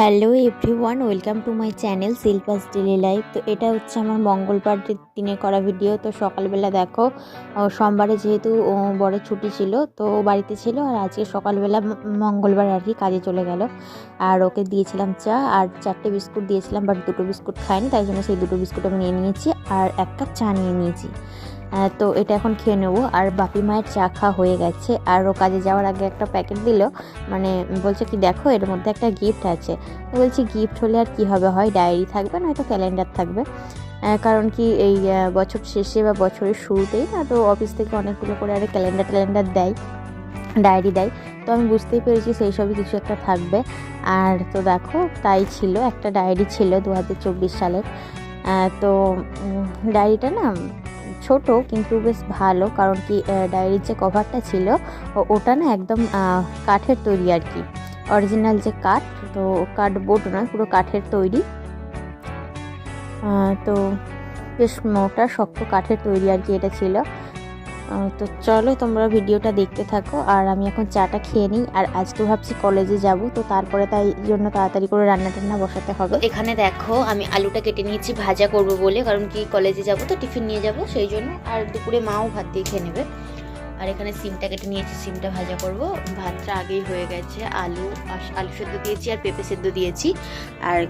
Hello everyone welcome to my channel Shilpa's daily life তো এটা হচ্ছে আমার মঙ্গলবার দিনে করা ভিডিও তো সকালবেলা দেখো সোমবারে যেহেতু বড় ছুটি ছিল, তো বাড়িতে ছিল, আর আজকে সকালবেলা মঙ্গলবার আর কি কাজে চলে গেল। আর ওকে দিয়েছিলাম চা, আর চারটে বিস্কুট দিয়েছিলাম বাট দুটো বিস্কুট খায়নি, তাই জন্য সেই দুটো বিস্কুট আমি নিয়ে নিয়েছি, আর এক কাপ চা নিয়ে নিয়েছি। তো এটা এখন খেয়ে নেব। আর বাপি মায়ের চা খাওয়া হয়ে গেছে। আর ও কাজে যাওয়ার আগে একটা প্যাকেট দিল। মানে বলছে কি, দেখো, এর মধ্যে একটা গিফট আছে। বলছি গিফট হলে আর কি হবে? হয় ডায়েরি থাকবে, নয়তো ক্যালেন্ডার থাকবে। কারণ কি এই বছর শেষে বা বছরের শুরুতেই না, তো অফিস থেকে অনেকগুলো করে আরে ক্যালেন্ডার ট্যালেন্ডার দেয় ডায়েরি দেয়। তো আমি বুঝতেই পেরেছি সেই সবই কিছু একটা থাকবে। আর তো দেখো, তাই ছিল, একটা ডায়েরি ছিল দু হাজার চব্বিশ সালের। তো ডায়েরিটা না ছোট, কিন্তু বেশ ভালো, কারণ কি ডায়েরির যে কভারটা ছিল ওটা না একদম কাঠের তৈরি আর কি। অরিজিনাল যে কাঠ, তো কাঠবোর্ড নয়, পুরো কাঠের তৈরি। তো বেশ মোটা, শক্ত কাঠের তৈরি আর কি এটা ছিল। তো চলো তোমরা ভিডিওটা দেখতে থাকো। আর আমি এখন চাটা খেয়ে নিই। আর আজকে ভাবছি কলেজে যাব, তো তারপরে তাই জন্য তাড়াতাড়ি করে রান্না টান্না বসাতে হবে। এখানে দেখো, আমি আলুটা কেটে নিয়েছি, ভাজা করব বলে। কারণ কি, কলেজে যাব তো, টিফিন নিয়ে যাব, সেই জন্য। আর দুপুরে মাও ভাত দিয়ে খেয়ে নেবে। আর এখানে সিমটা কেটে নিয়েছি, সিমটা ভাজা করব। ভাতটা আগেই হয়ে গেছে, আলু আলু সেদ্ধ দিয়েছি আর পেঁপে সেদ্ধ দিয়েছি। আর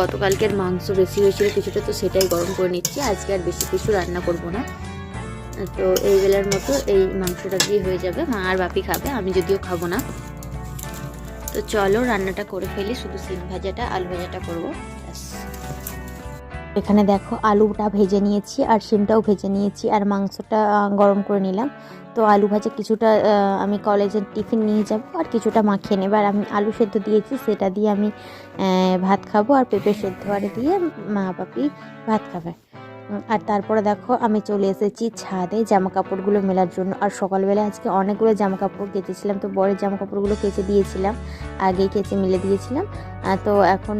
গতকালকের মাংস বেশি হয়েছিল কিছুটা, তো সেটাই গরম করে নিচ্ছি। আজকে আর বেশি কিছু রান্না করব না। তো এই বেলার মতো এই মাংসটা দিয়ে হয়ে যাবে। মা আর বাপি খাবে, আমি যদিও খাব না। তো চলো রান্নাটা করে ফেলি, শুধু সিম ভাজাটা, আলু ভাজাটা করব। এখানে দেখো আলুটা ভেজে নিয়েছি আর শিমটাও ভেজে নিয়েছি আর মাংসটা গরম করে নিলাম। তো আলু ভাজা কিছুটা আমি কলেজের টিফিন নিয়ে যাব আর কিছুটা মাখিয়ে নেব। আর আমি আলু সেদ্ধ দিয়েছি, সেটা দিয়ে আমি ভাত খাব আর পেঁপে সেদ্ধ আর দিয়ে মা বাপি ভাত খাবে। আর তারপরে দেখো আমি চলে এসেছি ছাদে জামা কাপড়গুলো মেলার জন্য। আর সকালবেলা আজকে অনেকগুলো জামা কাপড় কেচেছিলাম, তো বড়ের জামা কাপড়গুলো কেচে দিয়েছিলাম, আগেই কেচে মিলে দিয়েছিলাম। তো এখন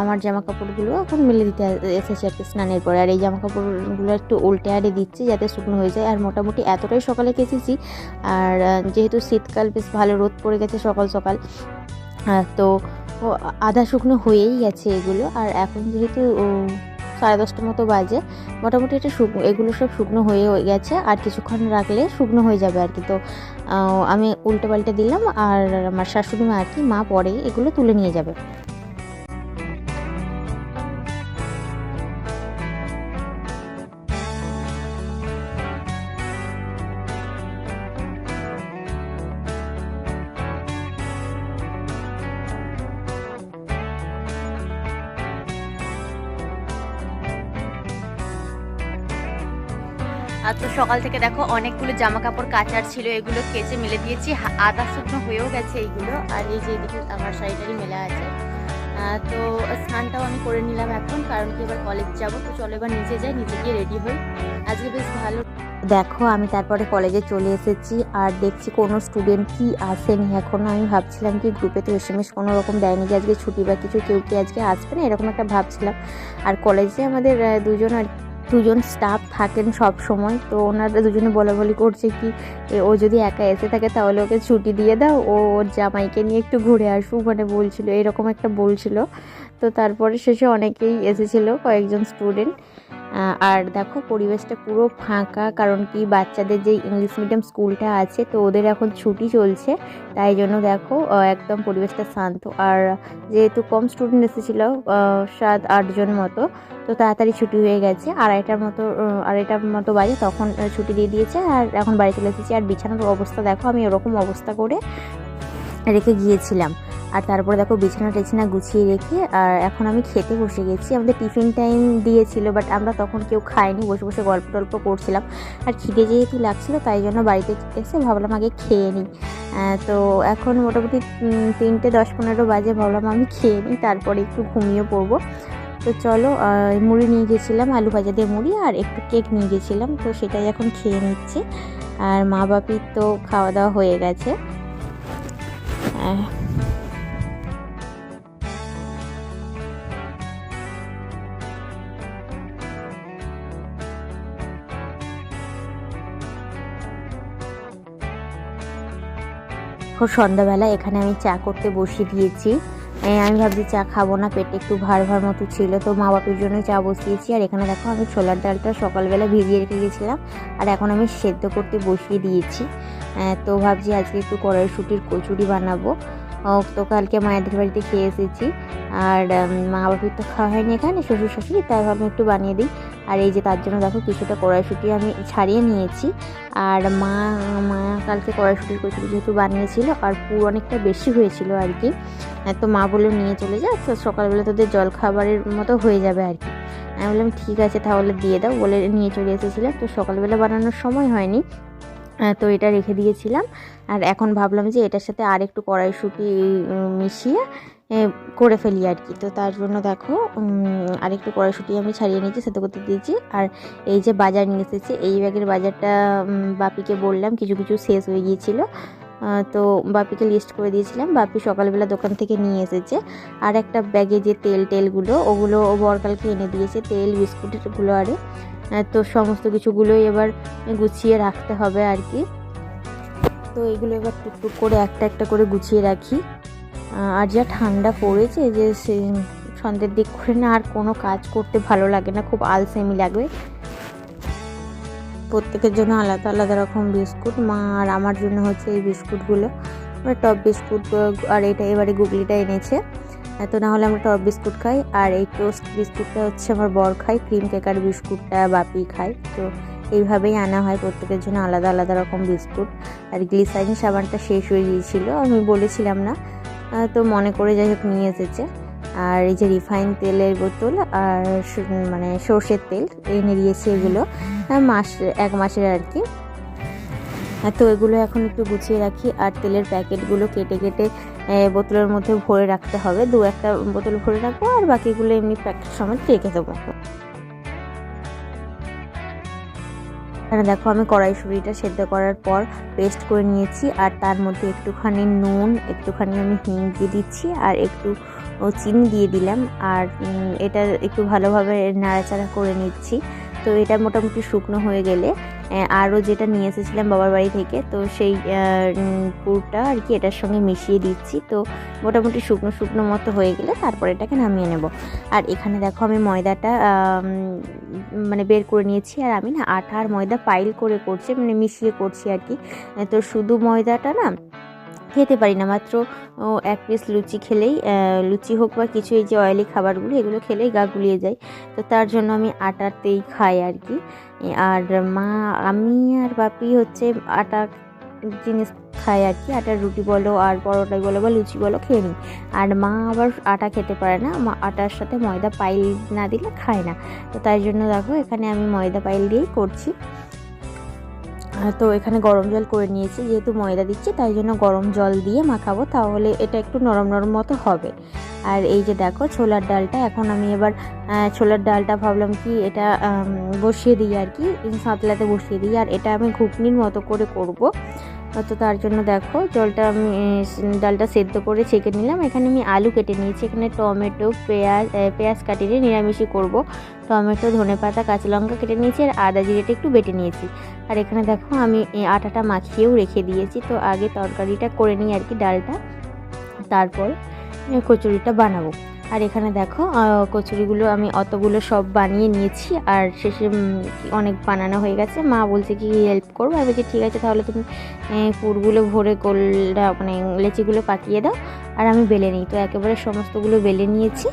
আমার জামা কাপড়গুলো এখন মিলে দিতে এসেছে আর কি স্নানের পরে। আর এই জামা কাপড়গুলো একটু উল্টে আড়ে দিচ্ছি যাতে শুকনো হয়ে যায়। আর মোটামুটি এতটাই সকালে কেচেছি। আর যেহেতু শীতকাল, বেশ ভালো রোদ পড়ে গেছে সকাল সকাল। তো আধা শুকনো হয়েই গেছে এগুলো। আর এখন যেহেতু সাড়ে দশটার মতো বাজে। মোটামুটি এটা শুকনো এগুলো সব শুকনো হয়ে গেছে, আর কিছুক্ষণ রাখলে শুকনো হয়ে যাবে আর কি। তো আমি উল্টে পাল্টে দিলাম, আর আমার শাশুড়ি মা আর কি মা পরে এগুলো তুলে নিয়ে যাবে। আর তো সকাল থেকে দেখো অনেকগুলো জামা কাপড় কাচার ছিল, এগুলো কেচে মেলে দিয়েছি। আধা শুকনো হয়েও গেছে এইগুলো, আর এই যে এদিকে আমার শাড়িটারই মেলা আছে। তো স্নানটাও আমি করে নিলাম এখন, কারণ কি এবার কলেজ যাব, তো চলো এবার নিচে যাই, নিচে গিয়ে রেডি হই। আজকে বেশ ভালো। দেখো, আমি তারপরে কলেজে চলে এসেছি, আর দেখছি কোনো স্টুডেন্ট কি আসেনি। এখনও আমি ভাবছিলাম কি গ্রুপে তো এস এম এস কোনো রকম দেয়নি যে আজকে ছুটি বা কিছু, কেউ কি আজকে আসবে না, এরকম একটা ভাবছিলাম। আর কলেজে আমাদের দুজন আর দুজন স্টাফ থাকেন সব সময়, তো ওনারা দুজনে বলা বলি করছে কি ও যদি একা এসে থাকে তাহলে ওকে ছুটি দিয়ে দাও, ও ওর জামাইকে নিয়ে একটু ঘুরে আসুক মানে বলছিল, এরকম একটা বলছিল। তো তারপরে শেষে অনেকেই এসেছিল, কয়েকজন স্টুডেন্ট আর দেখো পরিবেশটা পুরো ফাঁকা, কারণ কি বাচ্চাদের যে ইংলিশ মিডিয়াম স্কুলটা আছে, তো ওদের এখন ছুটি চলছে, তাই জন্য দেখো একদম পরিবেশটা শান্ত। আর যেহেতু কম স্টুডেন্ট এসেছিল সাত আটজন মতো, তো তাড়াতাড়ি ছুটি হয়ে গেছে। আড়াইটার মতো আড়াইটার মতো বাজে, তখন ছুটি দিয়ে দিয়েছে, আর এখন বাড়ি চলে এসেছি। আর বিছানার অবস্থা দেখো, আমি ওরকম অবস্থা করে রেখে গিয়েছিলাম। আর তারপরে দেখো বিছানা টেছানা গুছিয়ে রেখে, আর এখন আমি খেতে বসে গেছি। আমাদের টিফিন টাইম দিয়েছিল বাট আমরা তখন কেউ খাইনি, বসে বসে গল্প টল্প করছিলাম। আর খিদে যেহেতু লাগছিল, তাই জন্য বাড়িতে এসে ভাবলাম আগে খেয়ে নিই। তো এখন মোটামুটি তিনটে দশ পনেরো বাজে ভাবলাম আমি খেয়ে নিই, তারপরে একটু ঘুমিয়ে পড়ব। তো চলো মুড়ি নিয়ে গেছিলাম, আলু ভাজা দিয়ে মুড়ি, আর একটু কেক নিয়ে গেছিলাম, তো সেটাই এখন খেয়ে নিচ্ছি। আর মা বাপির তো খাওয়া দাওয়া হয়ে গেছে। এখন সন্ধ্যাবেলা এখানে আমি চা করতে বসিয়ে দিয়েছি। আমি ভাবছি চা খাব না, পেটে একটু ভার ভার মতো ছিল, তো মা বাপের জন্য চা বসিয়েছি। আর এখানে দেখো, আমি ছোলার ডালটা সকালবেলা ভিজিয়ে রেখে গেছিলাম, আর এখন আমি সেদ্ধ করতে বসিয়ে দিয়েছি। তো ভাবছি আজকে একটু কড়াইশুটির কচুরি বানাবো। তো কালকে মায়েদের বাড়িতে খেয়ে এসেছি। আর মা বাপির তো খাওয়া হয়নি এখানে শ্বশুর শাশুড়ি তাই ভাবলাম একটু বানিয়ে দিই। আর এই যে তার জন্য দেখো কিছুটা কড়াইশুটি আমি ছাড়িয়ে নিয়েছি। আর মা মা কালকে কড়াইশুটি কচুরি যেহেতু বানিয়েছিল, আর পুর অনেকটা বেশি হয়েছিল আর কি। তো মা বলে নিয়ে চলে যা, তো সকালবেলা তোদের জল খাবারের মতো হয়ে যাবে আর কি। আমি বললাম, ঠিক আছে, তাহলে দিয়ে দাও। বলে নিয়ে চলে এসেছিলাম। তো সকালবেলা বানানোর সময় হয়নি। তো এটা রেখে দিয়েছিলাম। আর এখন ভাবলাম যে এটার সাথে আর একটু কড়াইশুটি মিশিয়ে করে ফেলি আর কি। তো তার জন্য দেখো আর একটু কড়াইশুটি আমি ছাড়িয়ে নিয়েছি, সেদ্ধ করতে দিয়েছি। আর এই যে বাজার নিয়ে এসেছে, এই ব্যাগের বাজারটা বাপিকে বললাম, কিছু কিছু শেষ হয়ে গিয়েছিল। তো বাপিকে লিস্ট করে দিয়েছিলাম। বাপি সকালবেলা দোকান থেকে নিয়ে এসেছে। আর একটা ব্যাগে যে তেল টেলগুলো ওগুলো বরকালকে এনে দিয়েছে, তেল বিস্কুটগুলো আরে তো সমস্ত কিছুগুলোই এবার গুছিয়ে রাখতে হবে আর কি। তো এগুলো এবার টুকটুক করে একটা একটা করে গুছিয়ে রাখি। আর যা ঠান্ডা পড়েছে যে সন্ধ্যের দিক করে না আর কোনো কাজ করতে ভালো লাগে না, খুব আলসেমি লাগবে। প্রত্যেকের জন্য আলাদা আলাদা রকম বিস্কুট, মা আর আমার জন্য হচ্ছে এই বিস্কুটগুলো। আমরা টপ বিস্কুট আর এটা এবারে গুগলিটা এনেছে। এত না হলে আমরা টপ বিস্কুট খাই। আর এই টোস্ট বিস্কুটটা হচ্ছে আমার বর খাই ক্রিম কেকার বিস্কুটটা বাপি খাই তো এইভাবেই আনা হয় প্রত্যেকের জন্য আলাদা আলাদা রকম বিস্কুট। আর গ্লিসারিন সাবানটা শেষ হয়ে গিয়েছিল আমি বলেছিলাম না। তো মনে করে যাই হোক নিয়ে এসেছে। আর এই যে রিফাইন তেলের বোতল আর মানে সর্ষের তেল এনে দিয়েছে এগুলো। মাস এক মাসের আর কি। তো এগুলো এখন একটু গুছিয়ে রাখি। আর তেলের প্যাকেটগুলো কেটে কেটে বোতলের মধ্যে ভরে রাখতে হবে। দু একটা বোতল ভরে রাখব আর বাকিগুলো এমনি প্যাকেট সমেত রেখে দেবো। এখানে দেখো, আমি কড়াইশুঁড়িটা সেদ্ধ করার পর পেস্ট করে নিয়েছি। আর তার মধ্যে একটুখানি নুন, একটুখানি আমি হিং দিয়ে দিচ্ছি আর একটু চিনি দিয়ে দিলাম। আর এটা একটু ভালোভাবে নাড়াচাড়া করে নিচ্ছি। তো এটা মোটামুটি শুকনো হয়ে গেলে আরও যেটা নিয়ে এসেছিলাম বাবার বাড়ি থেকে, তো সেই পুরটা আর কি এটার সঙ্গে মিশিয়ে দিচ্ছি। তো মোটামুটি শুকনো শুকনো মতো হয়ে গেলে তারপর এটাকে নামিয়ে নেব। আর এখানে দেখো আমি ময়দাটা মানে বের করে নিয়েছি। আর আমি না আটা আর ময়দা পাইল করে করছি মানে মিশিয়ে করছি আর কি। তো শুধু ময়দাটা না খেতে পারি না। মাত্র এক পিস লুচি খেলেই লুচি হোক বা কিছু, এই যে অয়েলি খাবারগুলো, এগুলো খেলেই গা গুলিয়ে যায়। তো তার জন্য আমি আটাতেই খাই আর কি। আর মা, আমি আর বাপি হচ্ছে আটা জিনিস খাই আর কি। আটার রুটি বলো, আর পরোটাই বলো বা লুচি বলো খেয়ে নিই। আর মা আবার আটা খেতে পারে না। আটার সাথে ময়দা পাইল না দিলে খায় না। তো তাই জন্য দেখো, এখানে আমি ময়দা পাইল দিয়েই করছি। তো এখানে গরম জল করে নিয়েছি, যেহেতু ময়দা দিচ্ছি, তাই জন্য গরম জল দিয়ে মাখাবো, তাহলে এটা একটু নরম নরম মতো হবে। আর এই যে দেখো, ছোলার ডালটা, এখন আমি এবার ছোলার ডালটা ভাবলাম কি, এটা বসিয়ে দিই আর কি সাঁতলাতে বসিয়ে দিই, আর এটা আমি ঘুগনির মতো করে করব। তো তার জন্য দেখো, জলটা আমি ডালটা সেদ্ধ করে ছেঁকে নিলাম। এখানে আমি আলু কেটে নিয়েছি। এখানে টমেটো, পেঁয়াজ পেঁয়াজ কাটিয়ে নিরামিষই করব। টমেটো, ধনেপাতা, কাঁচা লঙ্কা কেটে নিয়েছি আর আদা জিরেটা একটু বেটে নিয়েছি। আর এখানে দেখো আমি আটাটা মাখিয়েও রেখে দিয়েছি। তো আগে তরকারিটা করে নিই আর কি ডালটা। তারপর কচুরিটা বানাবো। আর এখানে দেখো কচুরিগুলো আমি অতগুলো সব বানিয়ে নিয়েছি আর শেষে অনেক বানানো হয়ে গেছে। মা বলছে কি হেল্প করব? আমি বলছি ঠিক আছে তাহলে তুমি পুরগুলো ভরে গোলটা মানে লেচিগুলো পাকিয়ে দাও। আর আমি বেলে নিই তো একেবারে সমস্তগুলো বেলে নিয়েছি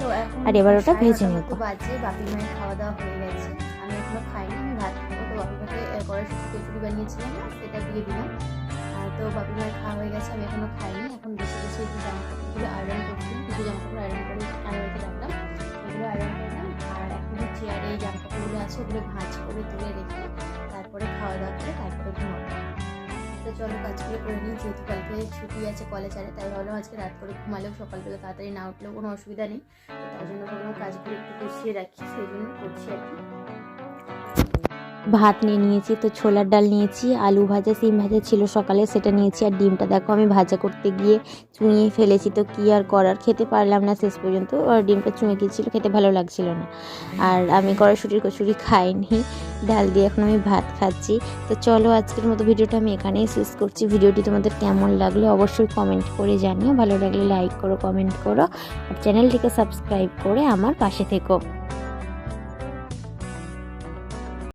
আর এবার ওটা ভেজে নেব। বাজে বাপি মায়ের খাওয়া দাওয়া হয়ে গেছে। আমি এখনও খাইনি আমি ভাত কচুরি বানিয়েছিলাম সেটা দিয়ে দিলাম। তো বাপি মায়ের খাওয়া হয়ে গেছে, আমি এখনও খাইনি। এখন বসে বসে একটু জামা কাপড়গুলো আয়রন করছি। কিছু জামা কাপড় আয়রন করে আয়রনকে রাখলাম। ওগুলো আয়রন করলাম আর এখন চেয়ারে এই জামা কাপড়গুলো আছে, ওগুলো ভাঁজ করে তুলে রেখে তারপরে খাওয়া দাওয়া করে তারপরে ঘুমাবো। তো চলো কাজগুলো করে নিই। যেহেতু কালকে ছুটি আছে কলেজ আরে তাই ভাবলাম আজকে রাত করে ঘুমালেও সকালবেলা তাড়াতাড়ি না উঠলেও কোনো অসুবিধা নেই। তার জন্য ভাবলাম কাজগুলো একটু গুছিয়ে রাখি, সেই জন্য করছি আর কি। ভাত নিয়ে নিয়েছি, তো ছোলার ডাল নিয়েছি, আলু ভাজা, সিম ভাজা ছিল সকালে, সেটা নিয়েছি আর ডিমটা দেখো আমি ভাজা করতে গিয়ে চুঁয়ে ফেলেছি, তো কী আর করার? খেতে পারলাম না শেষ পর্যন্ত, আর ডিমটা চুঁয়ে গিয়েছিল, খেতে ভালো লাগছিল না। আর আমি কড়াইশুটির কচুরি খাইনি, ডাল দিয়ে এখন আমি ভাত খাচ্ছি। তো চলো আজকের মতো ভিডিওটা আমি এখানেই শেষ করছি। ভিডিওটি তোমাদের কেমন লাগল অবশ্যই কমেন্ট করে জানিও, ভালো লাগলে লাইক করো, কমেন্ট করো, আর চ্যানেলটিকে সাবস্ক্রাইব করে আমার পাশে থেকো।